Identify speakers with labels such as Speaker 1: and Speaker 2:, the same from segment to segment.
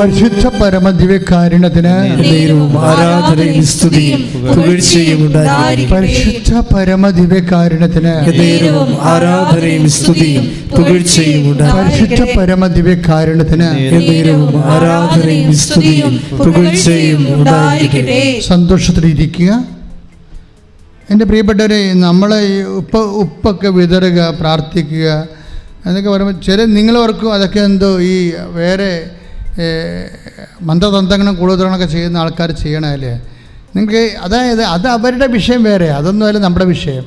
Speaker 1: പരിശുദ്ധ പരമദിവ്യകാരുണ്യത്തിന്
Speaker 2: ആരാധനയും സ്തുതിയും പുകഴ്ചയും ഉണ്ടായിരിക്കട്ടെ.
Speaker 1: പരിശുദ്ധ പരമദിവ്യകാരുണ്യത്തിന്
Speaker 2: ആരാധനയും സ്തുതിയും പുകഴ്ചയും ഉണ്ടായിരിക്കട്ടെ.
Speaker 1: പരിശുദ്ധ പരമദിവ്യകാരുണ്യത്തിന്
Speaker 2: ആരാധനയും സ്തുതിയും പുകഴ്ചയും ഉണ്ടായിരിക്കട്ടെ.
Speaker 1: സന്തോഷത്തിലിരിക്കുക. എന്റെ പ്രിയപ്പെട്ടവരെ നമ്മളെ ഉപ്പ് ഉപ്പൊക്കെ വിതറുക പ്രാർത്ഥിക്കുക എന്നൊക്കെ പറയുമ്പോൾ ചില നിങ്ങളവർക്കും അതൊക്കെ എന്തോ ഈ വേറെ മന്ത്രതന്ത്രങ്ങളും കൂടുതലൊക്കെ ചെയ്യുന്ന ആൾക്കാർ ചെയ്യണമല്ലേ നിങ്ങൾക്ക് അതായത് അത് അവരുടെ വിഷയം വേറെ അതൊന്നുമല്ല നമ്മുടെ വിഷയം.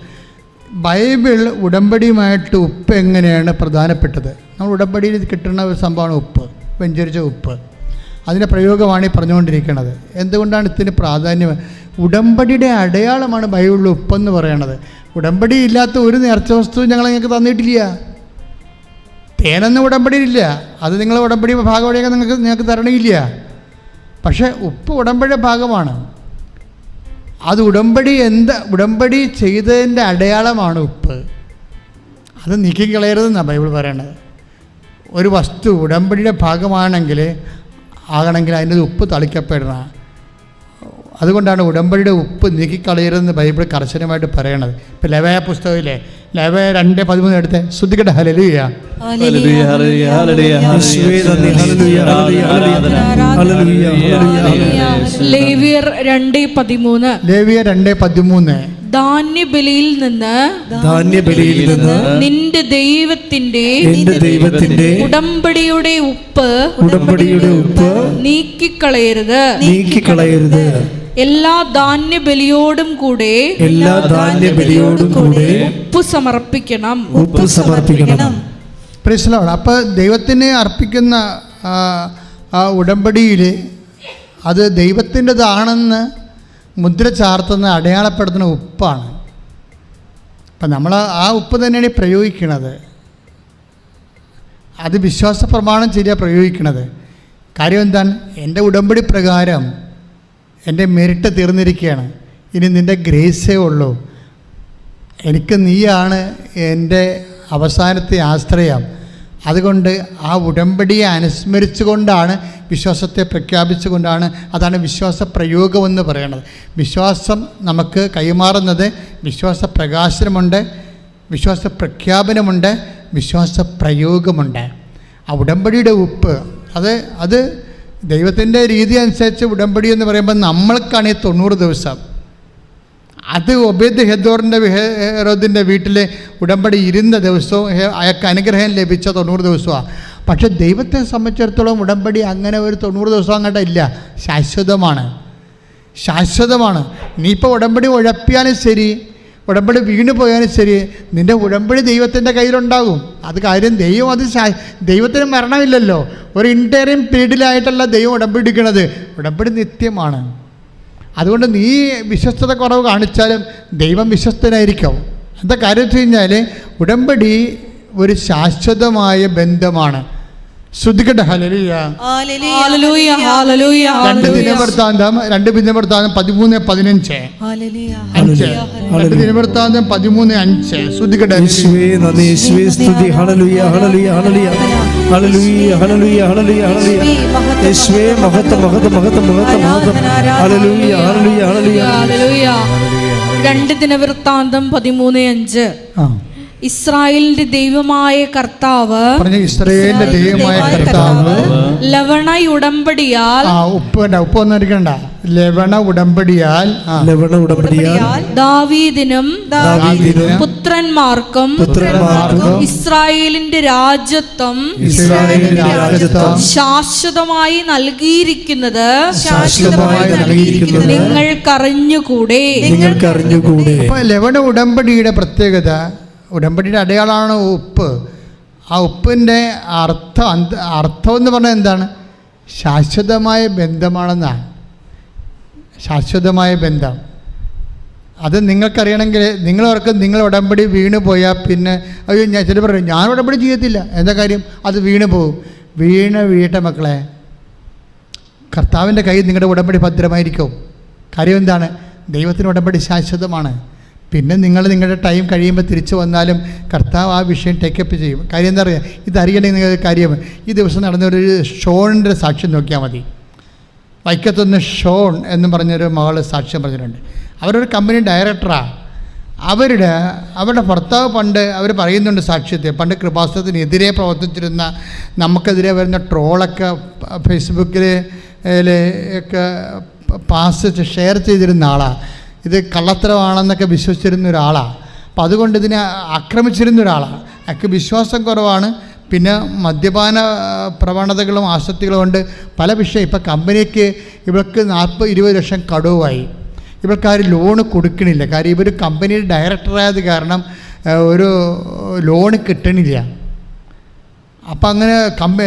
Speaker 1: ബൈബിൾ ഉടമ്പടിയുമായിട്ട് ഉപ്പ് എങ്ങനെയാണ് പ്രധാനപ്പെട്ടത്? നമ്മൾ ഉടമ്പടിയിൽ കിട്ടുന്ന ഒരു സംഭവമാണ് ഉപ്പ് വെഞ്ചരിച്ച ഉപ്പ്. അതിന്റെ പ്രയോഗമാണ് ഈ പറഞ്ഞുകൊണ്ടിരിക്കുന്നത്. എന്തുകൊണ്ടാണ് ഇതിന് പ്രാധാന്യം? ഉടമ്പടിയുടെ അടയാളമാണ് ബൈബിളിൽ ഉപ്പെന്ന് പറയണത്. ഉടമ്പടി ഇല്ലാത്ത ഒരു നേർച്ച വസ്തു ഞങ്ങൾ നിങ്ങൾക്ക് തന്നിട്ടില്ല. തേനൊന്നും ഉടമ്പടിയിലില്ല. അത് നിങ്ങൾ ഉടമ്പടി ഭാഗമായൊക്കെ നിങ്ങൾക്ക് നിങ്ങൾക്ക് തരണില്ല. പക്ഷേ ഉപ്പ് ഉടമ്പടിയുടെ ഭാഗമാണ്. അത് ഉടമ്പടി എന്താ ഉടമ്പടി ചെയ്തതിന്റെ അടയാളമാണ് ഉപ്പ്. അത് നീക്കിക്കളയരുതെന്നാണ് ബൈബിൾ പറയണത്. ഒരു വസ്തു ഉടമ്പടിയുടെ ഭാഗമാണെങ്കിൽ ആകണമെങ്കിൽ അതിന്റെ ഉപ്പ് തളിക്കപ്പെടണം. അതുകൊണ്ടാണ് ഉടമ്പടിയുടെ ഉപ്പ് നീക്കിക്കളയരുതെന്ന് ബൈബിൾ കർശനമായിട്ട് പറയണത്. ഇപ്പം ലവയ പുസ്തകമില്ലേ? ലവയ രണ്ട് പതിമൂന്ന് എടുത്ത്. ശ്രദ്ധിക്കട്ടെ. ഹലലുയ.
Speaker 3: ലേവിയർ രണ്ട് പതിമൂന്ന്.
Speaker 1: ലേവിയ രണ്ട് പതിമൂന്ന്.
Speaker 3: ധാന്യബലിയിൽ നിന്ന്
Speaker 2: ധാന്യബലിയിൽ നിന്ന്
Speaker 3: നിന്റെ ദൈവത്തിന്റെ
Speaker 2: നിന്റെ ദൈവത്തിന്റെ
Speaker 3: ഉടമ്പടിയുടെ ഉപ്പ്
Speaker 2: ഉടമ്പടിയുടെ ഉപ്പ്
Speaker 3: നീക്കിക്കളയരുത്.
Speaker 2: നീക്കിക്കളയരുത്.
Speaker 3: എല്ലാ ധാന്യബലിയോടും കൂടെ
Speaker 2: എല്ലാ ധാന്യബലിയോടും കൂടെ
Speaker 3: ഉപ്പ് സമർപ്പിക്കണം.
Speaker 2: ഉപ്പ് സമർപ്പിക്കണം.
Speaker 1: പ്രശ്നമാണ് അപ്പോൾ ദൈവത്തിന് അർപ്പിക്കുന്ന ആ, ഉടമ്പടിയിൽ അത് ദൈവത്തിന്റെതാണെന്ന് മുദ്ര ചാർത്തുന്ന അടയാളപ്പെടുത്തുന്ന ഉപ്പാണ്. അപ്പം നമ്മൾ ആ ഉപ്പ് തന്നെയാണ് പ്രയോഗിക്കുന്നത് പ്രയോഗിക്കണത്. അത് വിശ്വാസ പ്രമാണം ശരിയാണ് പ്രയോഗിക്കണത്. കാര്യം എന്താണ്? എന്റെ ഉടമ്പടി പ്രകാരം എന്റെ മെരിട്ട് തീർന്നിരിക്കുകയാണ്. ഇനി നിന്റെ ഗ്രേസേ ഉള്ളൂ. എനിക്ക് നീയാണ് എന്റെ അവസാനത്തെ ആശ്രയം. അതുകൊണ്ട് ആ ഉടമ്പടിയെ അനുസ്മരിച്ചുകൊണ്ടാണ് വിശ്വാസത്തെ പ്രഖ്യാപിച്ചുകൊണ്ടാണ് അതാണ് വിശ്വാസ പ്രയോഗമെന്ന് പറയുന്നത്. വിശ്വാസം നമുക്ക് കൈമാറുന്നത് വിശ്വാസ പ്രകാശനമുണ്ട് വിശ്വാസ പ്രഖ്യാപനമുണ്ട് വിശ്വാസ പ്രയോഗമുണ്ട് ആ ഉടമ്പടിയുടെ ഉപ്പ് അത് അത് ദൈവത്തിന്റെ രീതി അനുസരിച്ച് ഉടമ്പടി എന്ന് പറയുമ്പോൾ നമ്മൾക്കാണ് ഈ തൊണ്ണൂറ് ദിവസം. അത് ഒബേദ് ഹെദോറിന്റെ ഹെറോദിന്റെ വീട്ടിൽ ഉടമ്പടി ഇരുന്ന ദിവസവും അയാൾക്ക് അനുഗ്രഹം ലഭിച്ച തൊണ്ണൂറ് ദിവസമാണ്. പക്ഷെ ദൈവത്തെ സംബന്ധിച്ചിടത്തോളം ഉടമ്പടി അങ്ങനെ ഒരു തൊണ്ണൂറ് ദിവസം അങ്ങോട്ട് ഇല്ല. ശാശ്വതമാണ്. ശാശ്വതമാണ്. നീ ഇപ്പോൾ ഉടമ്പടി ഉഴപ്പിയാലും ശരി. ഉടമ്പടി വീണു പോയാലും ശരി നിന്റെ ഉടമ്പടി ദൈവത്തിന്റെ കയ്യിലുണ്ടാകും. അത് കാര്യം ദൈവം അത് ദൈവത്തിന് മരണമില്ലല്ലോ. ഒരു ഇന്റേറിയം പീരീഡിലായിട്ടല്ല ദൈവം ഉടമ്പടി എടുക്കുന്നത്. ഉടമ്പടി നിത്യമാണ്. അതുകൊണ്ട് നീ വിശ്വസ്തത കുറവ് കാണിച്ചാലും ദൈവം വിശ്വസ്തനായിരിക്കും. എന്താ കാര്യം വെച്ച് കഴിഞ്ഞാൽ ഉടമ്പടി ഒരു ശാശ്വതമായ ബന്ധമാണ്. ശ്രദ്ധിക്കട്ടെ ഹലലിയ രണ്ട് ദിനവൃത്താന്തം രണ്ട് ദിനവൃത്താന്തം പതിമൂന്ന് പതിനഞ്ച്. അഞ്ച്. രണ്ട് ദിനവൃത്താന്തം പതിമൂന്ന് അഞ്ച്. ശ്രദ്ധിക്കട്ടെ
Speaker 3: രണ്ട് ദിനവൃത്താന്തം പതിമൂന്ന് അഞ്ച്.
Speaker 1: ആ.
Speaker 3: ഇസ്രായേലിന്റെ ദൈവമായ കർത്താവ്
Speaker 1: ഇസ്രായേലിന്റെ ഇസ്രയേലിന്റെ ദൈവമായ കർത്താവ്
Speaker 3: ലവണ ഉടമ്പടിയാൽ
Speaker 1: ആ ഉപ്പ് ഉപ്പ് ഒന്നും ലവണ ഉടമ്പടിയാൽ
Speaker 2: ലവണ ഉടമ്പടിയാൽ
Speaker 3: ദാവീദിനും
Speaker 1: ദാവീദിന്
Speaker 3: പുത്രന്മാർക്കും
Speaker 2: പുത്രന്മാർക്കും
Speaker 3: ഇസ്രായേലിന്റെ രാജ്യത്വം
Speaker 1: ഇസ്രായേലിന്റെ രാജ്യത്വം
Speaker 3: ശാശ്വതമായി നൽകിയിരിക്കുന്നത്
Speaker 2: ശാശ്വതമായി നൽകിയിരിക്കുന്നത്
Speaker 3: നിങ്ങൾക്കറിഞ്ഞുകൂടെ?
Speaker 1: നിങ്ങൾക്കറിഞ്ഞുകൂടെ? ലവണ ഉടമ്പടിയുടെ പ്രത്യേകത ഉടമ്പടിയുടെ അടയാളമാണ് ഉപ്പ്. ആ ഉപ്പിന്റെ അർത്ഥം അന്ത അർത്ഥം എന്ന് പറഞ്ഞാൽ എന്താണ്? ശാശ്വതമായ ബന്ധമാണെന്നാണ്. ശാശ്വതമായ ബന്ധം. അത് നിങ്ങൾക്കറിയണമെങ്കിൽ നിങ്ങളവർക്ക് നിങ്ങൾ ഉടമ്പടി വീണ് പോയാൽ പിന്നെ അയ്യോ ഞാൻ ചില പറയും ഞാൻ ഉടമ്പടി ചെയ്യത്തില്ല. എന്താ കാര്യം? അത് വീണ് പോകും വീണ് വീഴട്ടെ മക്കളെ. കർത്താവിന്റെ കയ്യിൽ നിങ്ങളുടെ ഉടമ്പടി ഭദ്രമായിരിക്കും. കാര്യം എന്താണ്? ദൈവത്തിന് ഉടമ്പടി ശാശ്വതമാണ്. പിന്നെ നിങ്ങൾ നിങ്ങളുടെ ടൈം കഴിയുമ്പോൾ തിരിച്ചു വന്നാലും കർത്താവ് ആ വിഷയം ടേക്കപ്പ് ചെയ്യും. കാര്യം എന്താ പറയുക ഇതറിയണമെങ്കിൽ നിങ്ങൾ കാര്യം? ഈ ദിവസം നടന്ന ഒരു ഷോണിന്റെ സാക്ഷ്യം നോക്കിയാൽ മതി. വൈക്കത്തുനിന്ന് ഷോൺ എന്ന് പറഞ്ഞൊരു മകൾ സാക്ഷ്യം പറഞ്ഞിട്ടുണ്ട്. അവരൊരു കമ്പനി ഡയറക്ടറാണ് അവരുടെ അവരുടെ ഭർത്താവ് പണ്ട് അവർ പറയുന്നുണ്ട് സാക്ഷ്യത്തെ. പണ്ട് കൃപാസനത്തിനെതിരെ പ്രവർത്തിച്ചിരുന്ന നമുക്കെതിരെ വരുന്ന ട്രോളൊക്കെ ഫേസ്ബുക്കിൽ ഒക്കെ പാസ് ഷെയർ ചെയ്തിരുന്ന ആളാണ് ഇത് കള്ളത്തരമാണെന്നൊക്കെ വിശ്വസിച്ചിരുന്ന ഒരാളാണ് അപ്പം അതുകൊണ്ട് ഇതിനെ ആക്രമിച്ചിരുന്ന ഒരാളാണ് അയാൾക്ക് വിശ്വാസം കുറവാണ്. പിന്നെ മദ്യപാന പ്രവണതകളും ആസക്തികളും കൊണ്ട് പല വിഷയം. ഇപ്പം കമ്പനിക്ക് ഇവൾക്ക് നാൽപ്പത് ഇരുപത് ലക്ഷം കടവുമായി ഇവൾക്ക് ആരും ലോണ് കൊടുക്കണില്ല. കാര്യം ഇവർ കമ്പനിയുടെ ഡയറക്ടറായത് കാരണം ഒരു ലോണ് കിട്ടണില്ല. അപ്പം അങ്ങനെ കമ്പ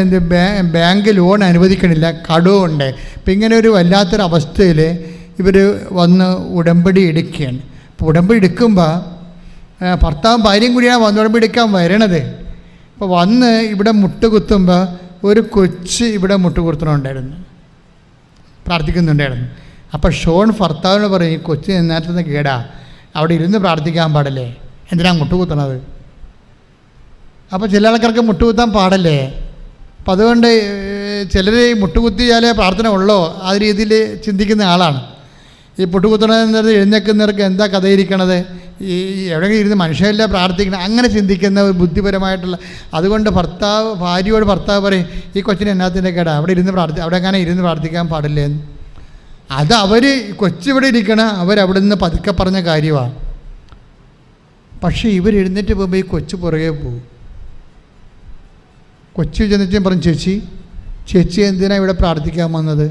Speaker 1: ബാങ്ക് ലോൺ അനുവദിക്കണില്ല. കടവുണ്ട് ഇപ്പം ഇങ്ങനെ ഒരു വല്ലാത്തൊരു അവസ്ഥയിൽ ഇവർ വന്ന് ഉടമ്പടി എടുക്കുകയാണ്. അപ്പോൾ ഉടമ്പടി എടുക്കുമ്പോൾ ഭർത്താവും ഭാര്യയും കൂടിയാണ് വന്ന് ഉടമ്പടി എടുക്കാൻ വരണത്. അപ്പോൾ വന്ന് ഇവിടെ മുട്ടുകുത്തുമ്പോൾ ഒരു കൊച്ച് ഇവിടെ മുട്ടുകുത്തുന്നുണ്ടായിരുന്നു. പ്രാർത്ഥിക്കുന്നുണ്ടായിരുന്നു. അപ്പോൾ ഷോൺ ഭർത്താവിനോട് പറയും ഈ കൊച്ചു നേരത്തെ കേടാ. അവിടെ ഇരുന്ന് പ്രാർത്ഥിക്കാൻ പാടില്ലേ? എന്തിനാ മുട്ടുകുത്തണത്? അപ്പോൾ ചില ആൾക്കാർക്ക് മുട്ടുകുത്താൻ പാടല്ലേ? അപ്പം അതുകൊണ്ട് ചിലർ മുട്ടുകുത്തിയാലേ പ്രാർത്ഥന ഉള്ളോ? ആ രീതിയിൽ ചിന്തിക്കുന്ന ആളാണ്. ഈ മുട്ടുകുത്തണത് എഴുന്നേക്കുന്നവർക്ക് എന്താ കഥയിരിക്കണത്? ഈ എവിടെയെങ്കിലും ഇരുന്ന് മനുഷ്യരല്ല പ്രാർത്ഥിക്കണം? അങ്ങനെ ചിന്തിക്കുന്ന ഒരു ബുദ്ധിപരമായിട്ടുള്ള അതുകൊണ്ട് ഭർത്താവ് ഭാര്യയോട് ഭർത്താവ് പറയും ഈ കൊച്ചിന് എന്നാത്തിന്റെ കേടാ? അവിടെ ഇരുന്ന് പ്രാർത്ഥി അവിടെ അങ്ങനെ ഇരുന്ന് പ്രാർത്ഥിക്കാൻ പാടില്ലേ? അത് അവർ കൊച്ചിവിടെ ഇരിക്കണ അവരവിടെ നിന്ന് പതുക്കെ പറഞ്ഞ കാര്യമാണ് പക്ഷേ ഇവർ എഴുന്നേറ്റ് പോകുമ്പോൾ ഈ കൊച്ചു പുറകെ പോകും. കൊച്ചു ചെന്നിട്ട് പറഞ്ഞു ചേച്ചി ചേച്ചി എന്തിനാണ് ഇവിടെ പ്രാർത്ഥിക്കാൻ വന്നത്?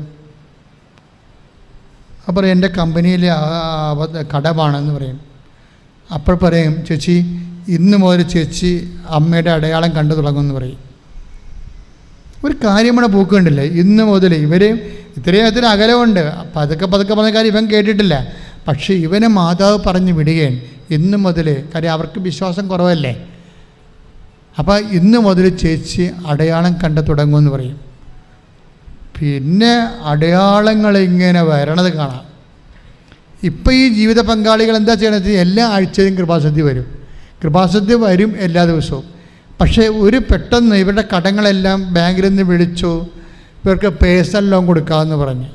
Speaker 1: അപ്പോൾ എന്റെ കമ്പനിയിലെ കടമാണെന്ന് പറയും. അപ്പോൾ പറയും ചേച്ചി ഇന്ന് മുതൽ ചേച്ചി അമ്മയുടെ അടയാളം കണ്ടു തുടങ്ങുമെന്ന് പറയും. ഒരു കാര്യമാണ് പൂക്കുണ്ടില്ല ഇന്ന് മുതൽ ഇവർ ഇത്രയും അകലമുണ്ട്. പതുക്കെ പതുക്കെ പറഞ്ഞ കാര്യം ഇവൻ കേട്ടിട്ടില്ല. പക്ഷേ ഇവനെ മാതാവ് പറഞ്ഞ് വിടുകയാണ്. ഇന്ന് മുതൽ കാര്യം അവർക്ക് വിശ്വാസം കുറവല്ലേ? അപ്പോൾ ഇന്ന് മുതൽ ചേച്ചി അടയാളം കണ്ടു തുടങ്ങുമെന്ന് പറയും. പിന്നെ അടയാളങ്ങൾ ഇങ്ങനെ വരണത് കാണാം. ഇപ്പം ഈ ജീവിത പങ്കാളികൾ എന്താ ചെയ്യണത്? എല്ലാ ആഴ്ചയും കൃപാസദ്യ വരും. കൃപാസദ്യ വരും എല്ലാ ദിവസവും. പക്ഷേ ഒരു പെട്ടെന്ന് ഇവരുടെ കടങ്ങളെല്ലാം ബാങ്കിൽ നിന്ന് വിളിച്ചു ഇവർക്ക് പേഴ്സണൽ ലോൺ കൊടുക്കാമെന്ന് പറഞ്ഞു.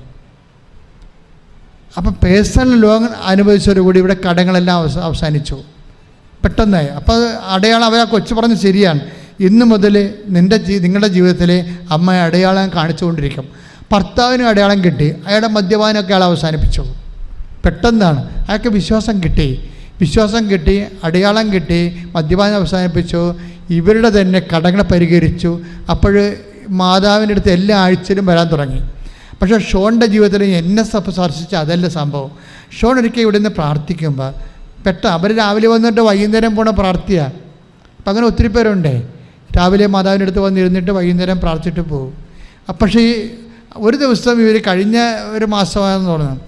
Speaker 1: അപ്പം പേഴ്സണൽ ലോൺ അനുവദിച്ചതോടുകൂടി ഇവിടെ കടങ്ങളെല്ലാം അവസാനിച്ചു. പെട്ടെന്നായി. അപ്പോൾ അടയാളം അവർ കൊച്ചു പറഞ്ഞ് ശരിയാണ്. ഇന്ന് മുതൽ നിന്റെ ജീ നിങ്ങളുടെ ജീവിതത്തിലെ അമ്മ അടയാളം കാണിച്ചുകൊണ്ടിരിക്കും. ഭർത്താവിനെ അടയാളം കിട്ടി. അയാളുടെ മദ്യപാനമൊക്കെ അയാൾ അവസാനിപ്പിച്ചു. പെട്ടെന്നാണ്. അയാൾക്ക് വിശ്വാസം കിട്ടി. വിശ്വാസം കിട്ടി അടയാളം കിട്ടി മദ്യപാനം അവസാനിപ്പിച്ചു. ഇവരുടെ തന്നെ കടങ്ങളെ പരിഹരിച്ചു. അപ്പോൾ മാതാവിന്റെ അടുത്ത് എല്ലാ ആഴ്ചയിലും വരാൻ തുടങ്ങി. പക്ഷേ ഷോണിന്റെ ജീവിതത്തിൽ എന്നെ സ്പർശിച്ച അതല്ല സംഭവം. ഷോൺ ഒരിക്കൽ ഇവിടെ നിന്ന് പ്രാർത്ഥിക്കുമ്പോൾ പെട്ടെന്ന് അവർ രാവിലെ വന്നിട്ട് വൈകുന്നേരം പോണ പ്രാർത്ഥിയാണ് അപ്പം അങ്ങനെ ഒത്തിരി പേരുണ്ടേ. രാവിലെ മാതാവിന്റെ അടുത്ത് വന്നിരുന്നിട്ട് വൈകുന്നേരം പ്രാർത്ഥിച്ചിട്ട് പോകും. പക്ഷേ ഈ ഒരു ദിവസം ഇവർ കഴിഞ്ഞ ഒരു മാസമാണെന്ന് തോന്നുന്നു.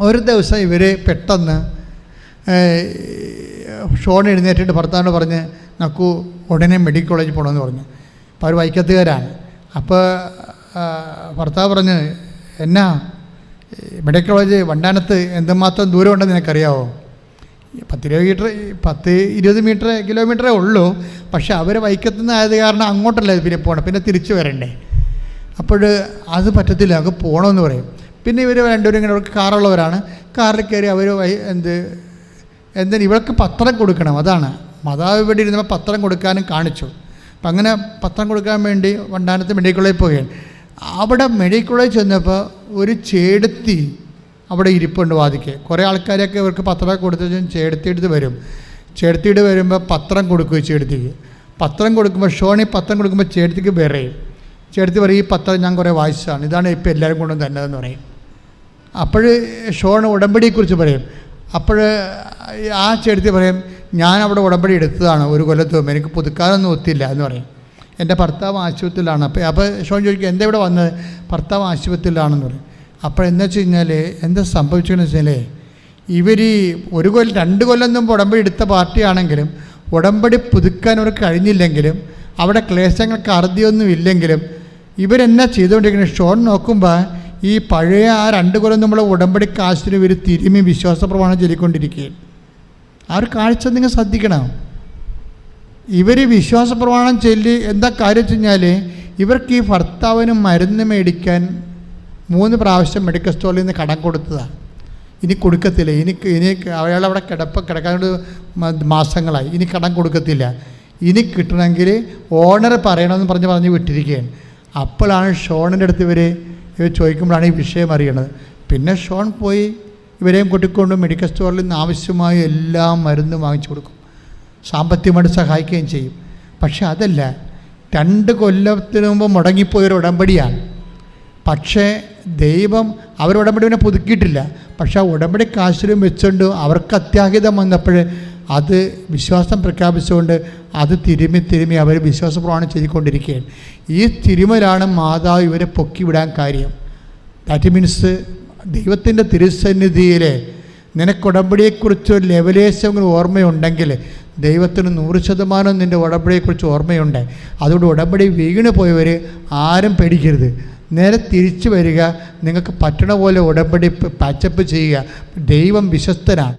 Speaker 1: ഒരു ദിവസം ഇവർ പെട്ടെന്ന് ഷോൺ എഴുന്നേറ്റിട്ട് ഭർത്താവിനോട് പറഞ്ഞ് നക്കു ഉടനെ മെഡിക്കൽ കോളേജിൽ പോകണമെന്ന് പറഞ്ഞു. അപ്പോൾ അവർ വൈക്കത്തുകാരാണ്. അപ്പോൾ ഭർത്താവ് പറഞ്ഞ് എന്നാ മെഡിക്കൽ കോളേജ് വണ്ടാനത്ത് എന്തുമാത്രം ദൂരം ഉണ്ടെന്ന് നിനക്കറിയാവോ? പത്ത് മീറ്റർ പത്ത് ഇരുപത് മീറ്റർ കിലോമീറ്ററേ ഉള്ളൂ. പക്ഷേ അവർ വൈക്കത്തുനിന്ന് ആയത് കാരണം അങ്ങോട്ടല്ല പിന്നെ പോകണം പിന്നെ തിരിച്ചു വരണ്ടേ. അപ്പോൾ അത് പറ്റത്തില്ല അത് പോകണമെന്ന് പറയും. പിന്നെ ഇവർ രണ്ടുപേരും ഇങ്ങനെ അവർക്ക് കാറുള്ളവരാണ്. കാറിൽ കയറി അവർ എന്ത് എന്തിന് ഇവർക്ക് പത്രം കൊടുക്കണം അതാണ്. മാതാവ് ഇവിടെ ഇരുന്നപ്പോൾ പത്രം കൊടുക്കാനും കാണിച്ചു. അപ്പം അങ്ങനെ പത്രം കൊടുക്കാൻ വേണ്ടി വണ്ടാനത്ത് മെഡിക്കൽ കോളേജിൽ പോവുകയാണ് അവിടെ മെഡിക്കൽ കോളേജ് ചെന്നപ്പോൾ ഒരു ചേടത്തി അവിടെ ഇരിപ്പുണ്ട് വാദിക്ക് കുറേ ആൾക്കാരെയൊക്കെ ഇവർക്ക് പത്രമൊക്കെ കൊടുത്തു ചേർത്തിയിട്ട് വരും. ചേർത്തിയിട്ട് വരുമ്പോൾ പത്രം കൊടുക്കും ചേർത്തിക്ക് പത്രം കൊടുക്കുമ്പോൾ ഷോണി പത്രം കൊടുക്കുമ്പോൾ ചേർത്തിക്ക് വിറയും ചേർത്തി പറയും ഈ പത്രം ഞാൻ കുറേ വായിച്ചതാണ്. ഇതാണ് ഇപ്പോൾ എല്ലാവരും കൊണ്ടും തന്നതെന്ന് പറയും. അപ്പോൾ ഷോൺ ഉടമ്പടിയെക്കുറിച്ച് പറയും. അപ്പോൾ ആ ചേർത്തി പറയും ഞാൻ അവിടെ ഉടമ്പടി എടുത്തതാണ്. ഒരു കൊല്ലത്ത് എനിക്ക് പുതുക്കാനൊന്നും ഒത്തില്ല എന്ന് പറയും. എന്റെ ഭർത്താവ് ആശുപത്രിയിലാണ്. അപ്പോൾ അപ്പോൾ ഷോൺ ചോദിക്കും എന്താ ഇവിടെ വന്നത്? ഭർത്താവ് ആശുപത്രിയിലാണെന്ന് പറയും. അപ്പോൾ എന്താ വെച്ച് കഴിഞ്ഞാൽ എന്താ സംഭവിച്ചതെന്ന് വെച്ചാൽ ഇവർ ഒരു കൊല്ലം രണ്ട് കൊല്ലം മുമ്പ് ഉടമ്പടി എടുത്ത പാർട്ടിയാണെങ്കിലും ഉടമ്പടി പുതുക്കാൻ അവർക്ക് കഴിഞ്ഞില്ലെങ്കിലും അവിടെ ക്ലേശങ്ങൾക്ക് അറുതിയൊന്നും ഇല്ലെങ്കിലും ഇവരെന്നാ ചെയ്തുകൊണ്ടിരിക്കുന്നത്? ഷോൺ നോക്കുമ്പോൾ ഈ പഴയ ആ രണ്ട് കൊല്ലം നമ്മൾ ഉടമ്പടി കാശിന് ഇവർ തിരുമി വിശ്വാസ പ്രമാണം ചൊല്ലിക്കൊണ്ടിരിക്കുകയും ആ ഒരു കാഴ്ച നിങ്ങൾ ശ്രദ്ധിക്കണം. ഇവർ വിശ്വാസ പ്രമാണം ചൊല്ലി എന്താ കാര്യം വെച്ച് കഴിഞ്ഞാൽ ഇവർക്ക് ഈ ഭർത്താവിന് മരുന്ന് മേടിക്കാൻ മൂന്ന് പ്രാവശ്യം മെഡിക്കൽ സ്റ്റോറിൽ നിന്ന് കടം കൊടുത്തതാണ് ഇനി കൊടുക്കത്തില്ല. ഇനി ഇനി അയാളവിടെ കിടപ്പ് കിടക്കാണ്ട് മാസങ്ങളായി. ഇനി കടം കൊടുക്കത്തില്ല. ഇനി കിട്ടണമെങ്കിൽ ഓണർ പറയണമെന്ന് പറഞ്ഞ് പറഞ്ഞ് വിട്ടിരിക്കുകയാണ്. അപ്പോഴാണ് ഷോണിന്റെ അടുത്ത് ഇവർ ഇവർ ചോദിക്കുമ്പോഴാണ് ഈ വിഷയം അറിയണത്. പിന്നെ ഷോൺ പോയി ഇവരെയും കൂട്ടിക്കൊണ്ട് മെഡിക്കൽ സ്റ്റോറിൽ നിന്ന് ആവശ്യമായ എല്ലാ മരുന്നും വാങ്ങിച്ചു കൊടുക്കും. സാമ്പത്തികമായിട്ട് സഹായിക്കുകയും ചെയ്യും. പക്ഷെ അതല്ല രണ്ട് കൊല്ലത്തിന് മുമ്പ് മുടങ്ങിപ്പോയൊരു ഉടമ്പടിയാണ്. പക്ഷേ ദൈവം അവർ ഉടമ്പടി പിന്നെ പുതുക്കിയിട്ടില്ല. പക്ഷേ ആ ഉടമ്പടി കാശിലും വെച്ചുകൊണ്ട് അവർക്ക് അത്യാഹിതം വന്നപ്പോൾ അത് വിശ്വാസം പ്രഖ്യാപിച്ചുകൊണ്ട് അത് തിരുമി തിരുമി അവർ വിശ്വാസ പ്രമാണം ഈ തിരുമലാണ് മാതാവ് ഇവരെ പൊക്കിവിടാൻ കാര്യം. ദാറ്റ് മീൻസ് ദൈവത്തിന്റെ തിരുസന്നിധിയിൽ നിനക്ക് ഉടമ്പടിയെക്കുറിച്ച് ഒരു ലെവലേശം ഓർമ്മയുണ്ടെങ്കിൽ ദൈവത്തിന് നൂറ് ശതമാനം നിന്റെ ഉടമ്പടിയെക്കുറിച്ച് ഓർമ്മയുണ്ട്. അതുകൊണ്ട് ഉടമ്പടി വീണ് പോയവർ ആരും പേടിക്കരുത്. നേരെ തിരിച്ചു വരിക നിങ്ങൾക്ക് പറ്റണ പോലെ ഉടമ്പടി പാച്ചപ്പ് ചെയ്യുക. ദൈവം വിശ്വസ്തനാണ്.